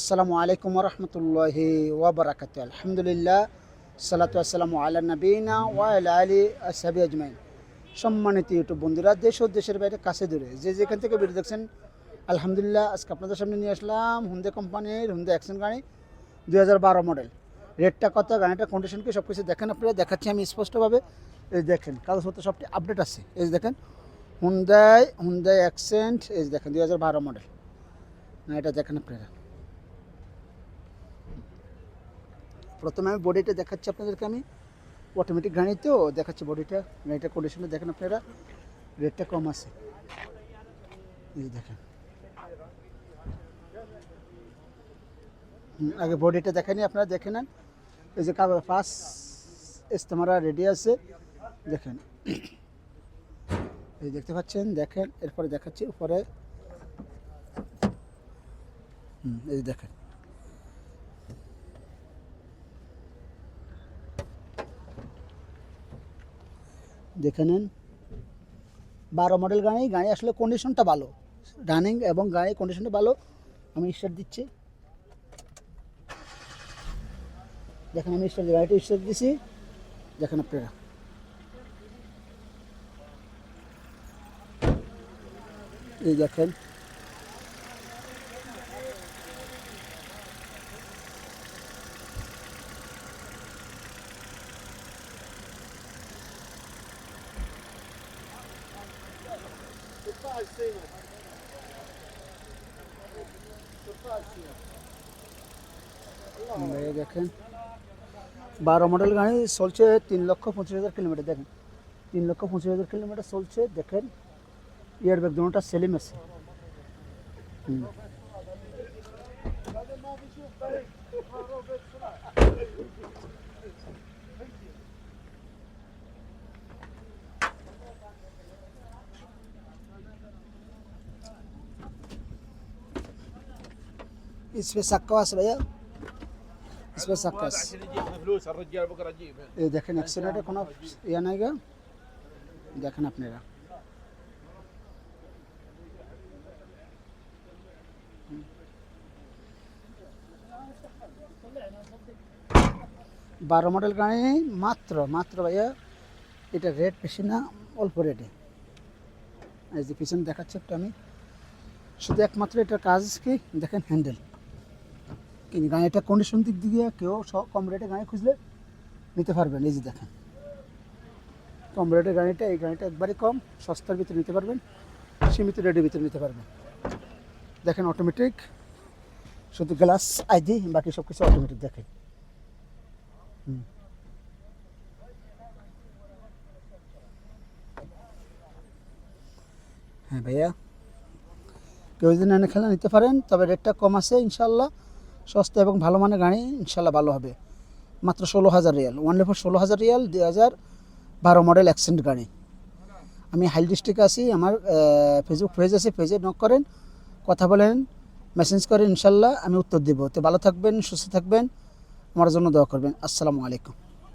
আসসালামু আলাইকুম রহমতুল্লাহি ওবরাকাত আলহামদুলিল্লাহ, সালাতু আসসালামু আল্লাহ নবীনা ওয়া আলা আসহাবি আজমাইন। সম্মানিত ইউটিউব বন্ধুরা, দেশ ও দেশের বাইরে, কাছে দূরে, যে যেখান থেকে ভিডিও দেখছেন, আলহামদুলিল্লাহ, আজকে আপনাদের সামনে নিয়ে আসলাম হুন্দে কোম্পানির হুন্দে অ্যাকশন গাড়ি, দুই হাজার বারো মডেল রেটটা কত, গাড়িটার কন্ডিশন কি সব কিছু দেখেন আপনারা, দেখাচ্ছি আমি স্পষ্টভাবে। এই দেখেন কাগজপত্র সবটি আপডেট আছে। এই দেখেন হুন্দাই হুন্দাই অ্যাকসেন্ট এই দেখেন, দুই হাজার বারো মডেল এটা দেখেন আপনারা। প্রথমে আমি বডিটা দেখাচ্ছি আপনাদেরকে আমি। অটোমেটিক গাড়ি তো দেখাচ্ছি বডিটা। গাড়িটা কন্ডিশনটা দেখেন আপনারা রেটটা কম আছে। এই দেখেন। আগে বডিটা দেখে নিই আপনারা দেখে নেন। এই যে কাগজ পাস ইস্তেমারা রেডি আছে। দেখেন। এই দেখতে পাচ্ছেন দেখেন এরপরে দেখাচ্ছি উপরে। হুম, এই দেখেন। দেখে নেন। বারো মডেল গাড়ি গাড়ি আসলে কন্ডিশনটা ভালো। রানিং এবং গাড়ির কন্ডিশনটা ভালো। আমি স্টার্ট দিচ্ছি। দেখেন, আমি স্টার্ট গাড়িটা স্টার্ট দিছি দেখেন আপনারা। এই দেখেন এই দেখেন বারো মডেল গাড়ি চলছে তিন লক্ষ পঁচিশ হাজার কিলোমিটার দেখেন তিন লক্ষ পঁচিশ হাজার কিলোমিটার চলছে দেখেন ইয়ার ব্যাগ দুটা সেলিম আছে হুম। اسمه سكواس بيا اسمه سكواس فلوس الرجال بكره اجيب ايه দেখেন অ্যাক্সিডেন্টে কোনো ইয়া নাই গা দেখেন আপনারা বারো মডেল গাড়ি মাত্র মাত্র ভাইয়া এটা রেট বেশি না অল্প রেটে এই যে পিছনে দেখাচ্ছি একটু আমি শুধু একমাত্র এটার কাজ কি দেখেন হ্যান্ডেল কিন্তু গাড়িটা কন্ডিশন দিক দিয়ে কেউ কম রেটে গাড়ি খুঁজলে নিতে পারবেন, এই যে দেখেন। কম রেটের গাড়িটা এই গাড়িটা একবারই কম, সস্তার ভিতরে নিতে পারবেন, সীমিত রেটের ভিতরে নিতে পারবেন। দেখেন অটোমেটিক শুধু গ্লাস আইডি বাকি সব কিছু অটোমেটিক দেখেন। হুম। হ্যাঁ ভাইয়া, কেউ যদি নেনে খেলা নিতে পারেন, তবে রেটটা কম আছে ইনশাল্লাহ সস্তা এবং ভালো মানের গাড়ি ইনশাল্লাহ ভালো হবে। মাত্র ষোলো হাজার রিয়াল। ওয়ান ফোর ষোলো হাজার রিয়াল দু হাজার বারো মডেল অ্যাক্সেন্ট গাড়ি। আমি হাইল ডিস্ট্রিক্টে আছি, আমার ফেসবুক পেজ আছে পেজে নক করেন, কথা বলেন মেসেজ করেন, ইনশাল্লাহ আমি উত্তর দেবো। তো ভালো থাকবেন, সুস্থ থাকবেন, আমার জন্য দোয়া করবেন। আসসালামু আলাইকুম।